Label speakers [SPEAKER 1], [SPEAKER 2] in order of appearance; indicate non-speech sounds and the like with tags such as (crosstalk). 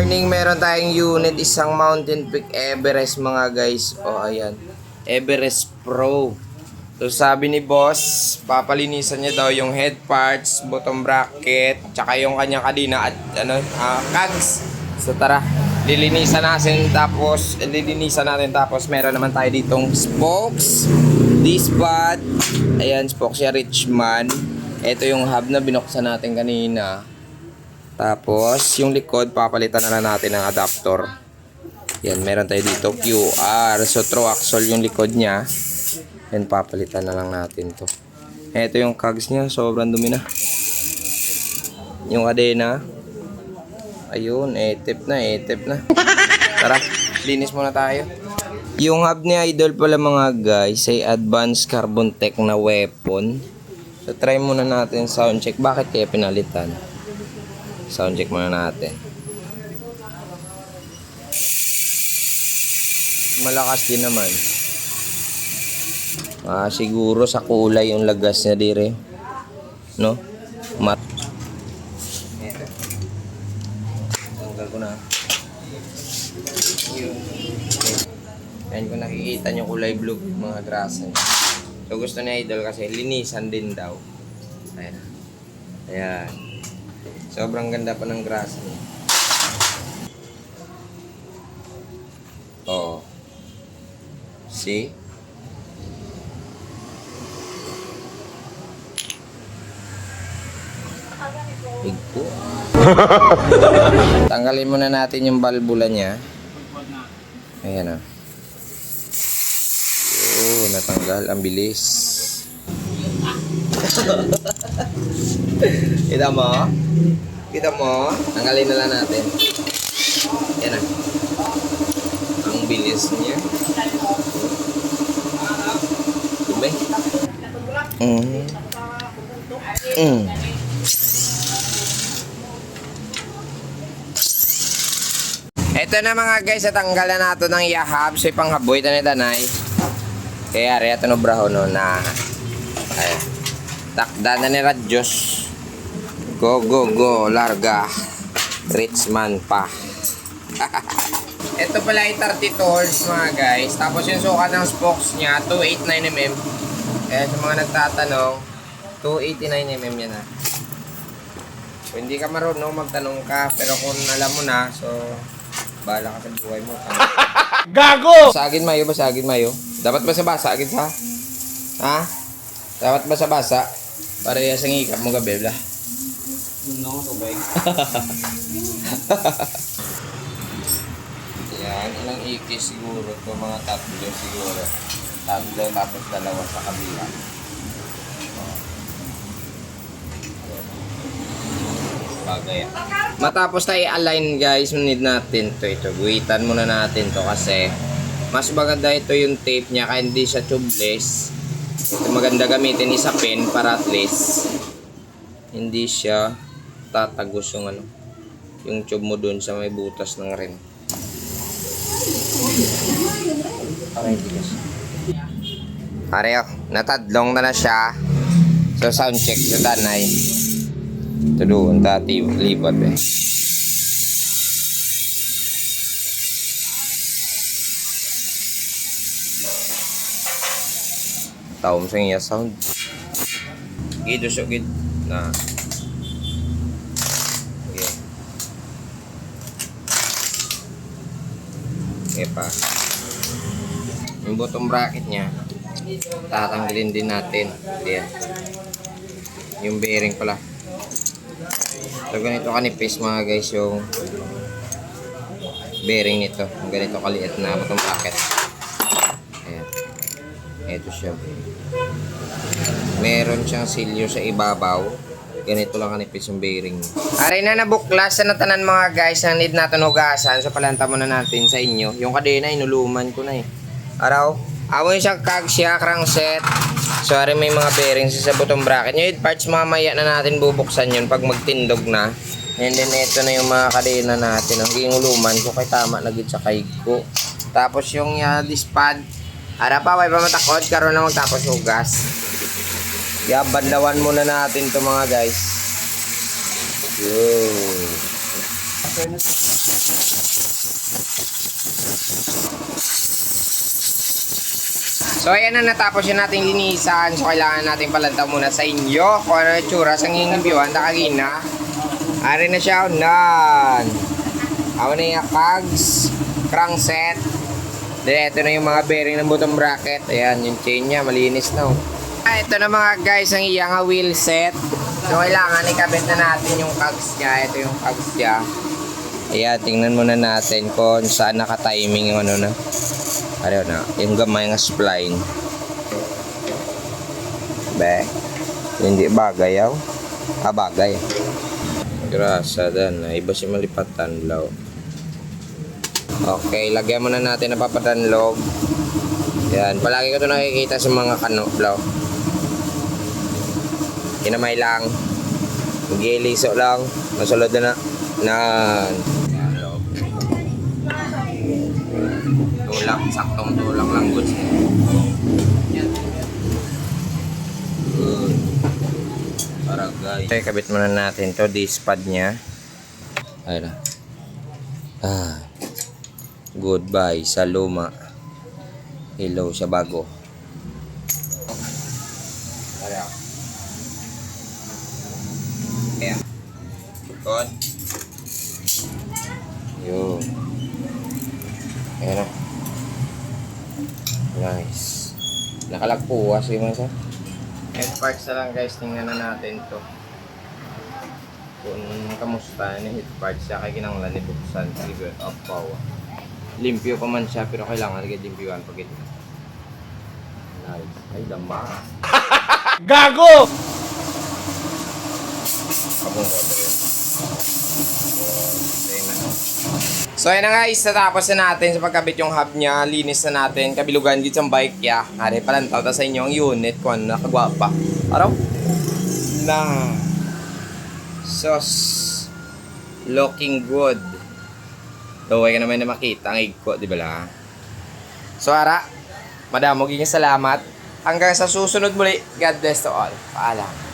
[SPEAKER 1] morning, meron tayong unit, isang Mountain Peak Everest mga guys. Oh, ayan. Everest Pro. So, sabi ni boss, papalinisan niya daw yung head parts, bottom bracket, tsaka yung kanyang kadina at ano, ah, cogs. So, tara. Lilinisan natin tapos, lilinisan natin tapos meron naman tayo ditong spokes, this pad, ayan, spokes siya Richman. Ito yung hub na binuksan natin kanina. Tapos, yung likod, papalitan na lang natin ng adapter. Yan, meron tayo dito QR. So, Troaxol yung likod niya. Yan, papalitan na lang natin to. Ito yung cogs niya, sobrang dumi na. Yung kadena. Ayun, etip na, etip na. Tara, linis muna tayo. Yung hub ni Idol pala mga guys ay advanced carbon tech na weapon. So, try muna natin sound check. Bakit kaya pinalitan? Sound check muna natin. Malakas din naman. Ah, siguro sa kulay yung lagas niya dire. No? Mat. Tanggal ko na. Ayan kung nakikita nyo kulay blue, mga grasa niya. So gusto ni Idol kasi linisan din daw. Ayan. Ayan. Sobrang ganda pa ng grasa niya. Oo. See? Big po. (laughs) Tanggalin muna natin yung balbula niya. Ayan o. Oo, natanggal. Ang bilis. (laughs) Kita mo? Kita mo? Tanggalin na lang natin. Yan na. Ang bilis niya. Dumi. Mm. Mm. Ito na mga guys, natanggalan nato ng yahab sa ipanghaboy tanay tanay. Kaya rin ito no braho no na ay, takda na ni Radyos. Go go go larga. Rich man pa. (laughs) ito pala ay 32 holes mga guys. Tapos yung sukat ng spokes niya 289mm. Kaya sa mga nagtatanong 289mm yan ah. Kung hindi ka marunong magtanong ka pero kung alam mo na so Bahala ka sa buhay mo. (laughs)
[SPEAKER 2] Gago!
[SPEAKER 1] Basagin mayo, basagin mayo. Dapat ba sa basa agad ha? Ha? Dapat ba Para sa ngikap mo gabi, bla.
[SPEAKER 2] No, tubig.
[SPEAKER 1] Yan, ilang ikis siguro to mga tatlo siguro. Tatlo tapos dalawa sa kabila. Bagay. Matapos tayo i-align guys, need natin to ito. Guhitan muna natin to kasi mas maganda ito yung tape niya kaya hindi siya tubeless. Maganda gamitin isa pin para at least hindi siya tatagos yung ano yung tube mo dun sa may butas ng rim. Aray, oh, natadlong na na siya. So, sound check sa tanay. Ito doon, tati, lipat eh. Taom sa iya sound. Gido siya, gid. Na. Okay. Okay pa. Yung bottom bracket niya, tatanggalin din natin. Ayan. Yung bearing pala. So, ganito kanipis mga guys yung bearing nito. Ganito kaliit na bottom bracket. Ayan. Ito siya. Meron siyang silyo sa ibabaw. Ganito lang kanipis yung bearing. Aray na nabuklas na tanan mga guys na need natin hugasan. So palanta muna natin sa inyo. Yung kadena inuluman ko na eh. Araw. Awon siyang kag siya, crankset. So aray may mga bearings sa bottom bracket. Yung parts mamaya na natin bubuksan yun pag magtindog na. And then ito na yung mga kadena natin. Ang ginuluman ko kay tama na gid sa kay ko. Tapos yung uh, this pad. Ara pa, way pa matakot. Karoon na magtapos hugas. Kaya badlawan muna natin to mga guys. So ayan na natapos yun nating linisan. So kailangan natin palanta muna sa inyo kung ano yung tsura sa ngingimbiwan. Nakagina. Ari na siya. Nan. Awa na yung cogs. Crankset. Then ito na yung mga bearing ng bottom bracket. Ayan yung chain niya. Malinis na oh. Ah, ito na mga guys ang iyang wheel set. So kailangan ikabit na natin yung cogs niya. Ito yung cogs niya. Ayan, tingnan muna natin kung saan naka-timing yung ano na. Ano na, yung gamay nga spline. Be, hindi bagay yaw. Ah, bagay. Grasa dan, na iba si malipatan law. Okay, lagyan muna natin ng papatan log. Yan, palagi ko ito nakikita sa mga kano, law. Kinamay lang. Giliso lang. Masulod na na. Tulak, saktong tulak lang. Good. Para guys. Okay, kabit muna natin to this pad niya. Ayun. Ah. Goodbye sa luma. Hello sa bago. Ayan. Good. Yun. Ayan na. Nice. Nakalagpuwas yung mga sa. Head parts na lang guys, tingnan na natin to. Kung kamusta ni head parts siya kay kinanglan ni buksan sige up power. Limpyo pa man siya pero kailangan lagay limpyuhan pag ito. Nice. Ay dama. (laughs)
[SPEAKER 2] Gago!
[SPEAKER 1] Ko rin. So ayun na guys, natapos na natin sa pagkabit yung hub niya, linis na natin, kabilugan dito sa bike ya. Ari palantaw ta sa inyo ang unit kung ano nakagwapa. Araw? Na. Sos. Looking good. Daway ka naman na makita ang igko, di ba la? So ara, madamo giging salamat. Hanggang sa susunod muli, God bless to all. Paalam.